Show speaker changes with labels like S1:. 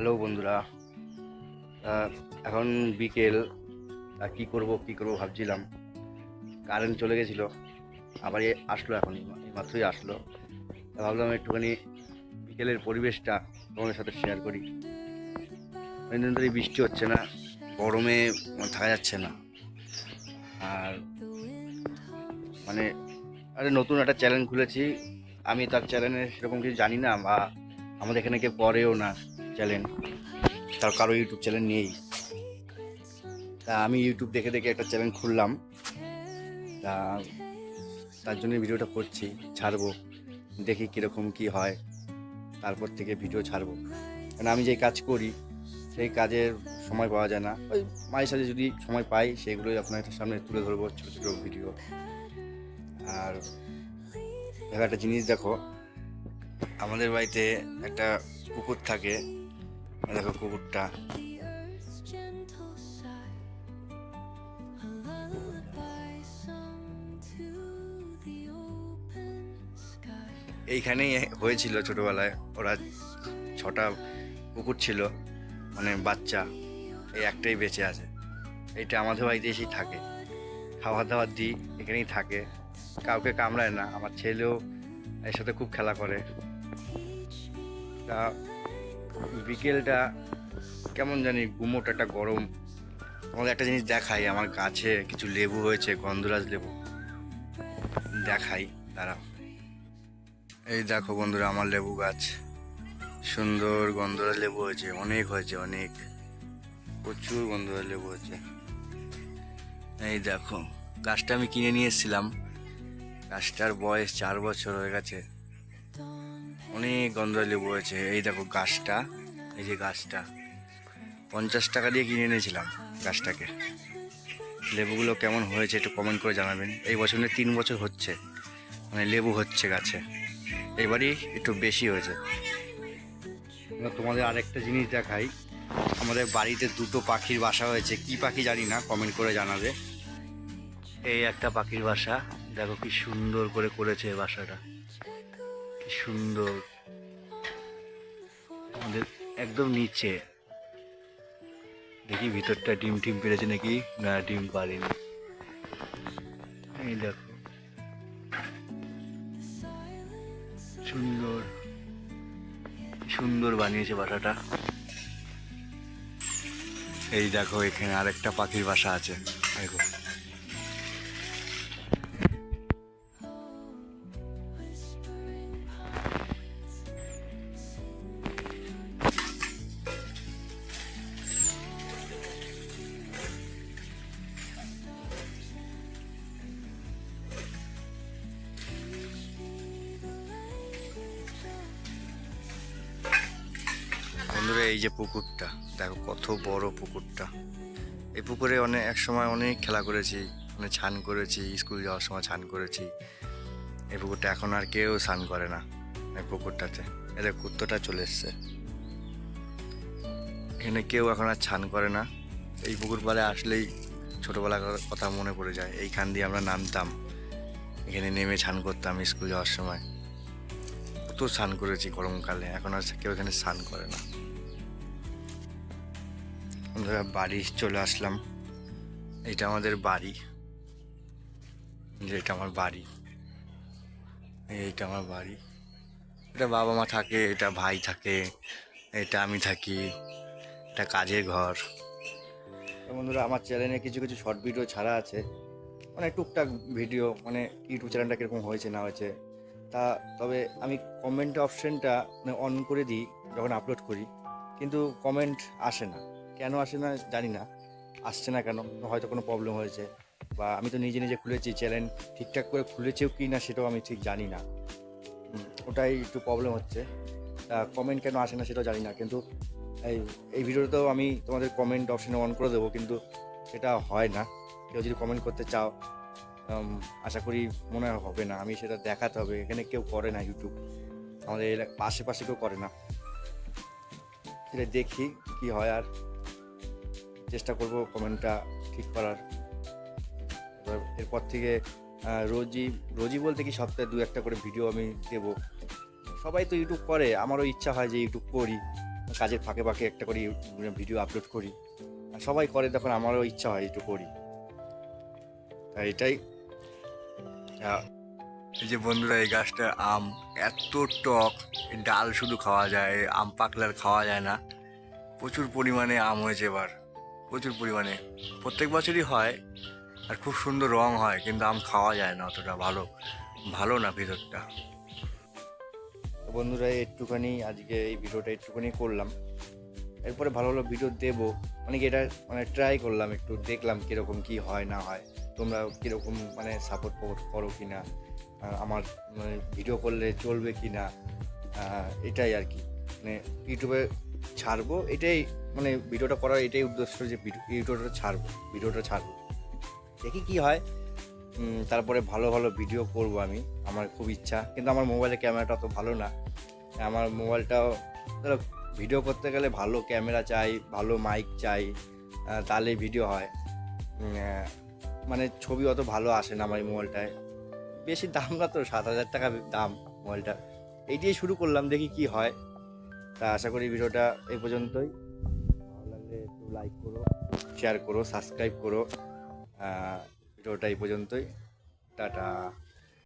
S1: Hello বন্ধুরা এখন বিকেল কী করব কী করব ভাবছিলাম। কারেন্ট চলে গেছিল, আবার আসলো এখন মাত্রই আসলো। ভাবলাম একটুখানি বিকেলের পরিবেশটা তোমাদের সাথে শেয়ার করি। অনেকদিন ধরে বৃষ্টি হচ্ছে না, গরমে থাকা যাচ্ছে না। আর মানে আরে নতুন একটা চ্যানেল খুলেছি। আমি তার চ্যানেলে সেরকম কিছু জানি না, বা আমাদের এখানে কেউ করেও না। চ্যানেল তার কারও ইউটিউব চ্যানেল নেই। তা আমি ইউটিউব দেখে দেখে একটা চ্যানেল খুললাম। তা তার জন্য ভিডিওটা করছি, ছাড়বো, দেখি কীরকম কি হয়, তারপর থেকে ভিডিও ছাড়বো। কারণ আমি যে কাজ করি, সেই কাজের সময় পাওয়া যায় না। ওই মাঝে সাঝে যদি সময় পাই, সেগুলোই আপনার সামনে তুলে ধরবো, ছোটো ছোটো ভিডিও আর একটা জিনিস দেখো, আমাদের বাড়িতে একটা কুকুর থাকে দেখো কুকুরটা। এইখানেই হয়েছিল ছোটবেলায়। ওরা ছটা কুকুর ছিল মানে বাচ্চা, এই একটাই বেঁচে আছে। এইটা আমাদের বাড়িতে এসেই থাকে। খাবার দাবার দিই, এখানেই থাকে। কাউকে কামড়ায় না, আমার ছেলেও এর সাথে খুব খেলা করে। তা বিকেলটা কেমন জানি গুমোট, একটা গরম। তোমাদের একটা জিনিস দেখাই, আমার গাছে কিছু লেবু হয়েছে, গন্ধরাজ লেবু। দেখাই, দাঁড়াও। এই দেখো বন্ধুরা, আমার লেবু গাছ। সুন্দর গন্ধরাজ লেবু হয়েছে, অনেক হয়েছে, অনেক। প্রচুর গন্ধরাজ লেবু হয়েছে। এই দেখো, গাছটা আমি কিনে নিয়ে এসেছিলাম। গাছটার বয়স চার বছর হয়ে গেছে। অনেক গন্ধরাজ লেবু হয়েছে এই দেখো গাছটা, এই যে গাছটা। পঞ্চাশ টাকা দিয়ে কিনে এনেছিলাম গাছটাকে। লেবুগুলো কেমন হয়েছে একটু কমেন্ট করে জানাবেন। এই বছর তিন বছর হচ্ছে। মানে লেবু হচ্ছে গাছে। এবারই একটু বেশি হয়েছে। তোমাদের আরেকটা জিনিস দেখাই। আমাদের বাড়িতে দুটো পাখির বাসা হয়েছে। কি পাখি জানি না কমেন্ট করে জানাবে। এই একটা পাখির বাসা। দেখো কি সুন্দর করে করেছে বাসাটা। সুন্দর। আমাদের একদম নিচে। দেখি ভিতরটা ডিম টিম পেরেছে নাকি? না, ডিম পারেনি। এই দেখো। সুন্দর। সুন্দর বানিয়েছে বাসাটা এই দেখো, এখানে আরেকটা পাখির বাসা আছে। দেখো। বন্ধুরা, এই যে পুকুরটা, দেখো কত বড় পুকুরটা। এই পুকুরে অনেক এক সময় অনেক খেলা করেছি অনেক ছান করেছি, স্কুল যাওয়ার সময় ছান করেছি। এই পুকুরটা এখন আর কেউ স্নান করে না, এই পুকুরটাতে। এদের কুত্তটা চলে এসছে। এখানে কেউ এখন আর ছান করে না। এই পুকুর পাড়ে আসলেই ছোটোবেলার কথা মনে পড়ে যায়। এইখান দিয়ে আমরা নামতাম। এখানে নেমে ছান করতাম স্কুল যাওয়ার সময়। কত স্নান করেছি গরমকালে, এখন আর কেউ এখানে স্নান করে না। আমরা বাড়ি চলে আসলাম। এটা আমাদের বাড়ি। এটা আমার বাড়ি। এইটা আমার বাড়ি। এটা বাবা মা থাকে, এটা ভাই থাকে, এটা আমি থাকি, এটা কাজের ঘর। বন্ধুরা, আমার চ্যানেলে কিছু কিছু শর্ট ভিডিও ছাড়া আছে। মানে টুকটাক ভিডিও মানে ইউটিউব চ্যানেলটা কীরকম হয়েছে, না হয়েছে, তা তবে আমি কমেন্ট অপশনটা মানে অন করে দিই, যখন আপলোড করি। কিন্তু কমেন্ট আসে না। কেন আসে না জানি না। আসছে না কেন? হয়তো কোনো প্রবলেম হয়েছে। বা আমি তো নিজে নিজে খুলেছি চ্যানেল ঠিকঠাক করে খুলেছেও কি না সেটাও আমি ঠিক জানি না। ওটাই একটু প্রবলেম হচ্ছে। কমেন্ট কেন আসে না সেটাও জানি না। কিন্তু এই এই ভিডিওতেও আমি তোমাদের কমেন্ট অপশানে অন করে দেবো। কিন্তু সেটা হয় না। কেউ যদি কমেন্ট করতে চাও আশা করি মনে হবে না। আমি সেটা দেখাতে হবে। এখানে কেউ করে না ইউটিউব আমাদের এলা- আশেপাশে কেউ করে না। সেটা দেখি কি হয় আর চেষ্টা করব কমেন্টটা ঠিক করার। এরপর থেকে রোজই রোজই বলতে কি সপ্তাহে দু একটা করে ভিডিও আমি দেবো। সবাই তো ইউটিউব করে, আমারও ইচ্ছা হয় যে ইউটিউব করি, কাজের ফাঁকে ফাঁকে একটা করে ভিডিও আপলোড করি। আর সবাই করে তখন আমারও ইচ্ছা হয় একটু করি। তাই এটাই যে বন্ধুরা, এই গাছটার আম, এত টক, ডাল শুধু খাওয়া যায়, আম পাকলে আর খাওয়া যায় না। প্রচুর পরিমাণে আম হয়েছে এবার। প্রচুর পরিমাণে। প্রত্যেক বছরই হয় আর খুব সুন্দর রং হয়, কিন্তু আম খাওয়া যায় না অতটা ভালো। ভালো না ভিতরটা। তো বন্ধুরা একটুখানি আজকে এই ভিডিওটা একটুখানি করলাম। এরপরে ভালো ভালো ভিডিও দেবো। মানে কি এটা মানে ট্রাই করলাম, একটু দেখলাম কীরকম কি হয়, না হয়। তোমরা কীরকম মানে সাপোর্ট করো কি না আমার মানে ভিডিও করলে চলবে কি না এটাই আর কি। মানে ইউটিউবে ছাড়বো এটাই মানে ভিডিওটা করার এটাই উদ্দেশ্য যে ভিডিও- ভিডিওটা ছাড়বো ভিডিওটা ছাড়বো। দেখি কি হয় তারপরে ভালো ভালো ভিডিও করব আমি আমার খুব ইচ্ছা কিন্তু আমার মোবাইলের ক্যামেরাটা অত ভালো না। আমার মোবাইলটাও ধরো ভিডিও করতে গেলে ভালো ক্যামেরা চাই ভালো মাইক চাই আহ, তাহলেই ভিডিও হয়। মানে ছবি অত ভালো আসে না আমার এই মোবাইলটায়। বেশি দাম না তো সাত হাজার টাকা দাম মোবাইলটা এই দিয়ে শুরু করলাম দেখি কি হয়। তা আশা করি ভিডিওটা এই পর্যন্তই। ভালো লাগলে একটু লাইক করো শেয়ার করো সাবস্ক্রাইব করো। ভিডিওটা এই পর্যন্তই। টাটা।